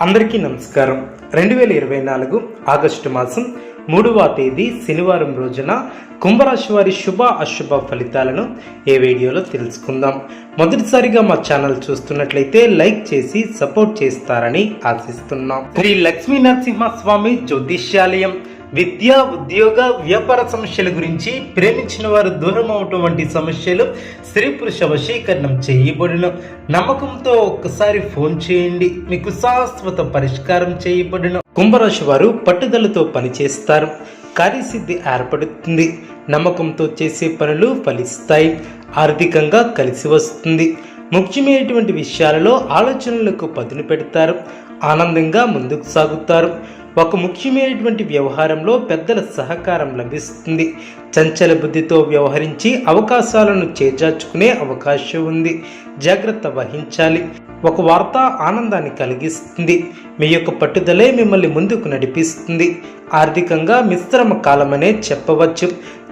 అందరికీ నమస్కారం. రెండు వేల ఇరవై నాలుగు ఆగస్టు మాసం మూడవ తేదీ శనివారం రోజున కుంభరాశి వారి శుభ అశుభ ఫలితాలను ఏ వీడియోలో తెలుసుకుందాం. మొదటిసారిగా మా ఛానల్ చూస్తున్నట్లయితే లైక్ చేసి సపోర్ట్ చేస్తారని ఆశిస్తున్నాం. శ్రీ లక్ష్మీ నరసింహ స్వామి జ్యోతిష్యాలయం. విద్య ఉద్యోగ వ్యాపార సమస్యల గురించి ప్రేమించిన వారు దూరం అవటం వంటి సమస్యలు స్త్రీ పురుష వశీకరణం చేయబడిన. నమ్మకంతో ఒక్కసారి ఫోన్ చేయండి. మీకు శాశ్వత పరిష్కారం చేయబడిన. కుంభరాశి వారు పట్టుదలతో పనిచేస్తారు. కార్యసిద్ధి ఏర్పడుతుంది. నమ్మకంతో చేసే పనులు ఫలిస్తాయి. ఆర్థికంగా కలిసి వస్తుంది. ముఖ్యమైనటువంటి విషయాలలో ఆలోచనలకు పదును పెడతారు. ఆనందంగా ముందుకు సాగుతారు. ఒక ముఖ్యమైనటువంటి వ్యవహారంలో పెద్దల సహకారం లభిస్తుంది. చంచల బుద్ధితో వ్యవహరించి అవకాశాలను చేజార్చుకునే అవకాశం ఉంది. జాగ్రత్త వహించాలి. ఒక వార్త ఆనందాన్ని కలిగిస్తుంది. మీ యొక్క పట్టుదలే మిమ్మల్ని ముందుకు నడిపిస్తుంది. ఆర్థికంగా మిశ్రమ కాలమనే చెప్పవచ్చు.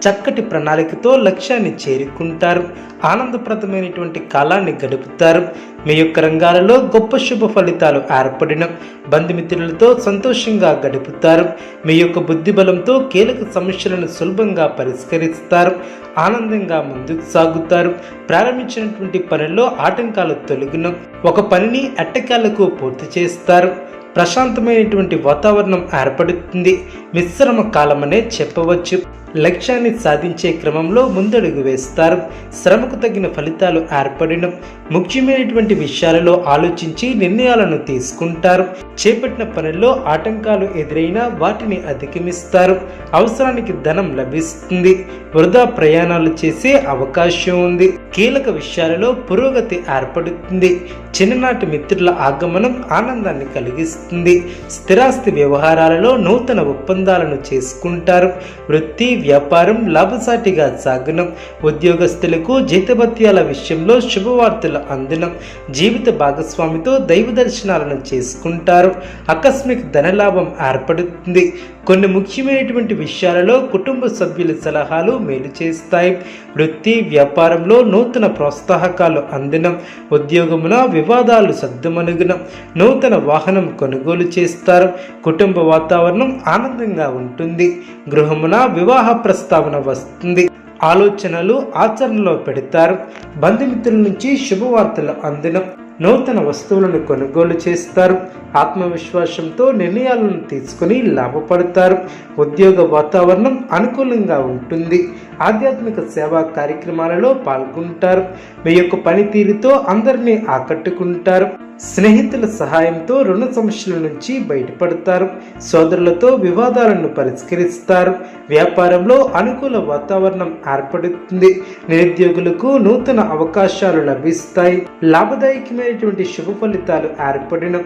చక్కటి ప్రణాళికతో లక్ష్యాన్ని చేరుకుంటారు. ఆనందప్రదమైనటువంటి కాలాన్ని గడుపుతారు. మీ యొక్క రంగాలలో గొప్ప శుభ ఫలితాలు ఏర్పడిన బంధుమిత్రులతో సంతోషంగా గడుపుతారు. మీ యొక్క బుద్ధిబలంతో కీలక సమస్యలను సులభంగా పరిష్కరిస్తారు. ఆనందంగా ముందుకు సాగుతారు. ప్రారంభించినటువంటి పనుల్లో ఆటంకాలు తొలగిన ఒక పనిని ఎట్టకాలకు పూర్తి చేస్తారు. ప్రశాంతమైనటువంటి వాతావరణం ఏర్పడుతుంది. మిశ్రమ కాలమనే చెప్పవచ్చు. లక్ష్యాన్ని సాధించే క్రమంలో ముందడుగు వేస్తారు. శ్రమకు తగిన ఫలితాలు ఏర్పడిన ముఖ్యమైనటువంటి విషయాలలో ఆలోచించి నిర్ణయాలను తీసుకుంటారు. చేపట్టిన పనుల్లో ఆటంకాలు ఎదురైనా వాటిని అధిగమిస్తారు. అవసరానికి ధనం లభిస్తుంది. వృధా ప్రయాణాలు చేసే అవకాశం ఉంది. కీలక విషయాలలో పురోగతి ఏర్పడుతుంది. చిన్ననాటి మిత్రుల ఆగమనం ఆనందాన్ని కలిగిస్తుంది. స్థిరాస్తి వ్యవహారాలలో నూతన ఒప్పందాలను చేసుకుంటారు. వృత్తి వ్యాపారం లాభసాటిగా సాగనం. ఉద్యోగస్తులకు జీతభత్యాల విషయంలో శుభవార్తలు అందనం జీవిత భాగస్వామితో దైవ దర్శనాలను చేసుకుంటారు. ఆకస్మిక ధనలాభం ఏర్పడుతుంది. కొన్ని ముఖ్యమైనటువంటి విషయాలలో కుటుంబ సభ్యుల సలహాలు మేలు చేస్తాయి. వృత్తి వ్యాపారంలో నూతన ప్రోత్సాహకాలు అందడం ఉద్యోగమున వివాదాలు సర్దుమనుగునం నూతన వాహనం కొనుగోలు చేస్తారు. కుటుంబ వాతావరణం ఆనందంగా ఉంటుంది. గృహమున వివాహ ప్రస్తావన వస్తుంది. ఆలోచనలు ఆచరణలో పెడతారు. బంధుమిత్రుల నుంచి శుభవార్తలు అందడం నూతన వస్తువులను కొనుగోలు చేస్తారు. ఆత్మవిశ్వాసంతో నిర్ణయాలను తీసుకుని లాభపడతారు. ఉద్యోగ వాతావరణం అనుకూలంగా ఉంటుంది. ఆధ్యాత్మిక సేవా కార్యక్రమాలలో పాల్గొంటారు. మీ యొక్క పనితీరుతో అందరినీ ఆకట్టుకుంటారు. స్నేహితుల సహాయంతో రుణ సమస్యల నుంచి బయటపడతారు. సోదరులతో వివాదాలను పరిష్కరిస్తారు. వ్యాపారంలో అనుకూల వాతావరణం ఏర్పడుతుంది. నిరుద్యోగులకు నూతన అవకాశాలు లభిస్తాయి. లాభదాయకమైనటువంటి శుభ ఫలితాలు ఏర్పడిన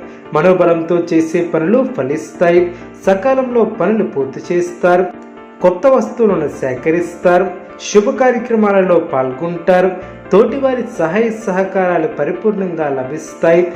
మనోబలంతో చేసే పనులు ఫలిస్తాయి. సకాలంలో పనులు పూర్తి చేస్తారు. కొత్త వస్తువులను సేకరిస్తారు. శుభ కార్యక్రమాలలో పాల్గొంటారు. తోటివారి సహాయ సహకారాలు పరిపూర్ణంగా లభిస్తాయి.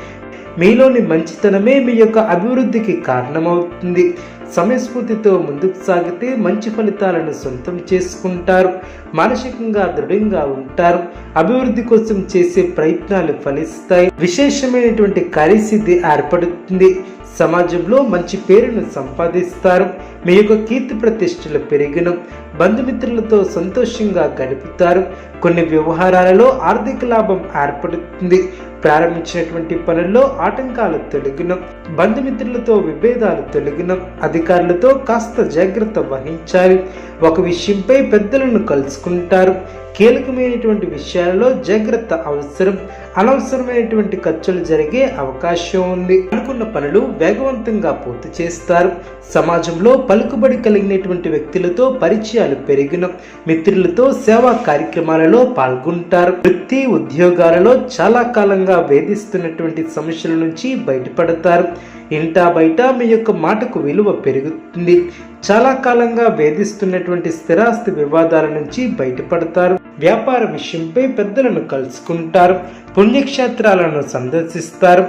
మీలోని మంచితనమే మీ యొక్క అభివృద్ధికి కారణమవుతుంది. సమయస్ఫూర్తితో ముందుకు సాగితే మంచి ఫలితాలను సొంతం చేసుకుంటారు. మానసికంగా దృఢంగా ఉంటారు. అభివృద్ధి కోసం చేసే ప్రయత్నాలు ఫలిస్తాయి. విశేషమైనటువంటి కార్యసిద్ధి ఏర్పడుతుంది. సమాజంలో మంచి పేరును సంపాదిస్తారు. మీ యొక్క కీర్తి ప్రతిష్టలు పెరిగిన. బంధుమిత్రులతో సంతోషంగా గడుపుతారు. కొన్ని వ్యవహారాలలో ఆర్థిక లాభం ఏర్పడుతుంది. ప్రారంభించినటువంటి పనుల్లో ఆటంకాలు తొలగిన. బంధుమిత్రులతో విభేదాలు తొలగిన. అది అధికారులతో కాస్త జాగ్రత్త వహించాలి. ఒక విషయంపై పెద్దలను కలుసుకుంటారు. కీలకమైనటువంటి విషయాలలో జాగ్రత్త అవసరం. అనవసరమైనటువంటి ఖర్చులు జరిగే అవకాశం ఉంది. అనుకున్న పనులు వేగవంతంగా పూర్తి చేస్తారు. సమాజంలో పలుకుబడి కలిగినటువంటి వ్యక్తులతో పరిచయాలు పెరిగిన మిత్రులతో సేవా కార్యక్రమాలలో పాల్గొంటారు. వృత్తి ఉద్యోగాలలో చాలా కాలంగా వేధిస్తున్నటువంటి సమస్యల నుంచి బయటపడతారు. ఇంటా బయట మీ యొక్క మాటకు విలువ పెరుగుతుంది. చాలా కాలంగా వేధిస్తున్నటువంటి స్థిరాస్తి వివాదాల నుంచి బయటపడతారు. వ్యాపార విషయంపై పెద్దలను కలుసుకుంటారు. పుణ్యక్షేత్రాలను సందర్శిస్తారు.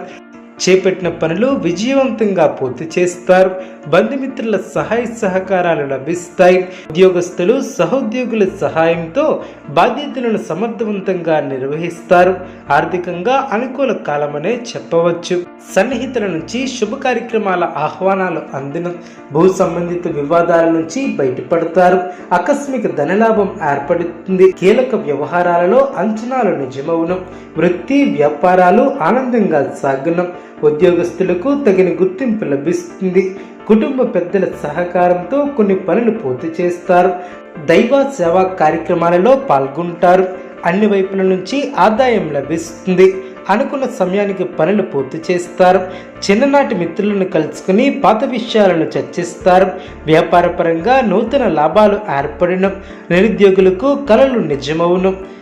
చేపట్టిన పనులు విజయవంతంగా పూర్తి చేస్తారు. బంధుమిత్రుల సహాయ సహకారాలు లభిస్తాయి. ఉద్యోగస్తులు సహోద్యోగుల సహాయంతో బాధ్యతలను సమర్థవంతంగా నిర్వహిస్తారు. ఆర్థికంగా అనుకూల కాలమనే చెప్పవచ్చు. సన్నిహితుల నుంచి శుభ కార్యక్రమాల ఆహ్వానాలు అందిన భూ సంబంధిత వివాదాల నుంచి బయటపడతారు. ఆకస్మిక ధనలాభం ఏర్పడుతుంది. కీలక వ్యవహారాలలో అంచనాలు నిజమవును. వృత్తి వ్యాపారాలు ఆనందంగా సాగును. ఉద్యోగస్తులకు తగిన గుర్తింపు లభిస్తుంది. కుటుంబ పెద్దల సహకారంతో కొన్ని పనులు పూర్తి చేస్తారు. దైవ సేవా కార్యక్రమాలలో పాల్గొంటారు. అన్ని వైపుల నుంచి ఆదాయం లభిస్తుంది. అనుకున్న సమయానికి పనులు పూర్తి చేస్తారు. చిన్ననాటి మిత్రులను కలుసుకుని పాత విషయాలను చర్చిస్తారు. వ్యాపారపరంగా నూతన లాభాలు ఏర్పడిన. నిరుద్యోగులకు కలలు నిజమవును.